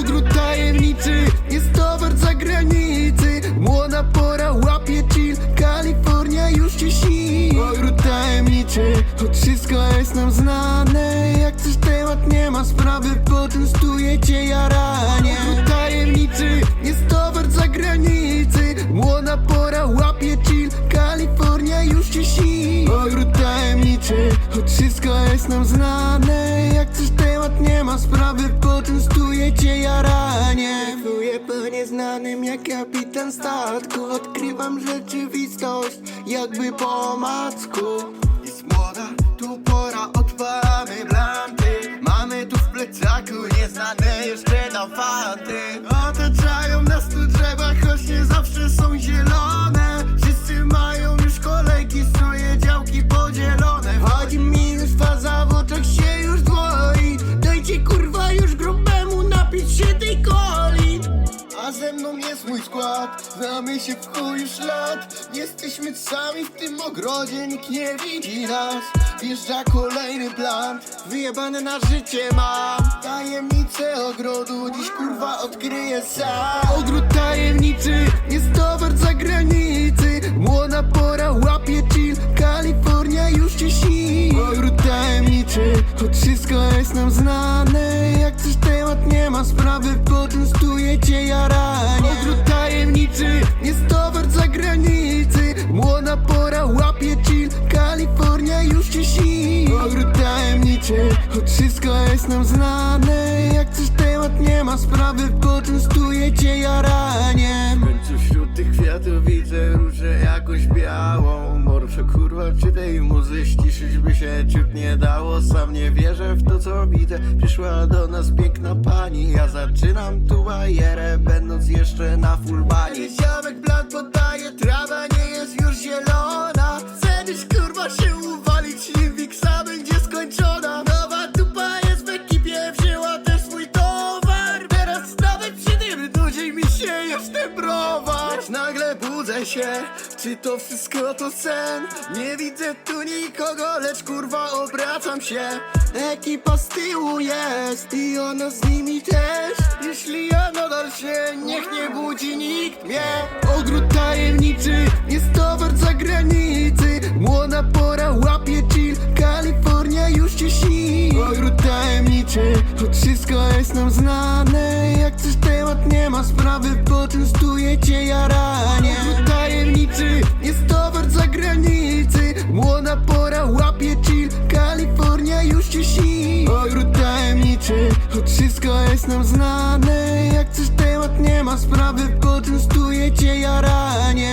Ogród tajemniczy, jest towar za granicy Młoda pora łapie chill, Kalifornia już cię śni Ogród tajemniczy, choć wszystko jest nam znane. Jak coś temat nie ma sprawy, poczęstuję cię jaranie. Ogród tajemniczy, jest towar wszystko jest nam znane Jak coś temat nie ma sprawy, poczęstuję cię jaranie Płyję po nieznanym jak kapitan statku Odkrywam rzeczywistość jakby po omacku. Jest młoda, tu pora, odpalamy blanty. Mamy tu w plecaku nieznane jeszcze na fanty mój skład, znamy się w chuj już lat. Jesteśmy sami w tym ogrodzie, nikt nie widzi nas. Wjeżdża kolejny plan, wyjebane na życie mam. Tajemnice ogrodu, dziś kurwa odkryję sam. Ogród tajemniczy, jest towar za granicy Młoda pora łapie chill, Kalifornia już cię śni. Ogród tajemniczy, choć wszystko jest nam znane temat nie ma sprawy, poczęstuję cię jaranie Ogród tajemniczy, jest towar za granicy. Młoda pora łapie chill, Kalifornia już cię śni. Ogród tajemniczy, choć wszystko jest nam znane. Jak coś temat nie ma sprawy, poczęstuję cię jaranie W końcu wśród tych kwiatów widzę różę jakąś białą. Morsze kurwa, czy tej muzy ściszyć by się ciut nie dało Sam nie wierzę w to co widzę. Przyszła do nas piękna pani Ja zaczynam tu bajerę, będąc jeszcze na full bani Ziomek blat podaje, trawa nie jest już zielona. Chcesz kurwa się uwalić, nim wiksa będzie skończona. Nowa dupa jest w ekipie, wzięła też swój towar. Teraz nawet przy tym nudziej mi się jeszcze browar Nagle budzę się, czy to wszystko to sen? Nie widzę tu nikogo, lecz kurwa obracam się. Ekipa z tyłu jest i ona z nimi też. Jeśli ja nadal się, niech nie budzi nikt mnie. Ogród tajemniczy, jest towar za granicy Młoda pora łapie chill, Kalifornia już cię śni. Ogród tajemniczy, choć wszystko jest nam znane ma sprawy, poczęstuję cię jaranie tajemniczy, jest towar za granicy Młoda pora łapie chill, Kalifornia już cię śni. Ogród tajemniczy, choć wszystko jest nam znane. Jak coś temat nie ma sprawy, poczęstuję cię jaranie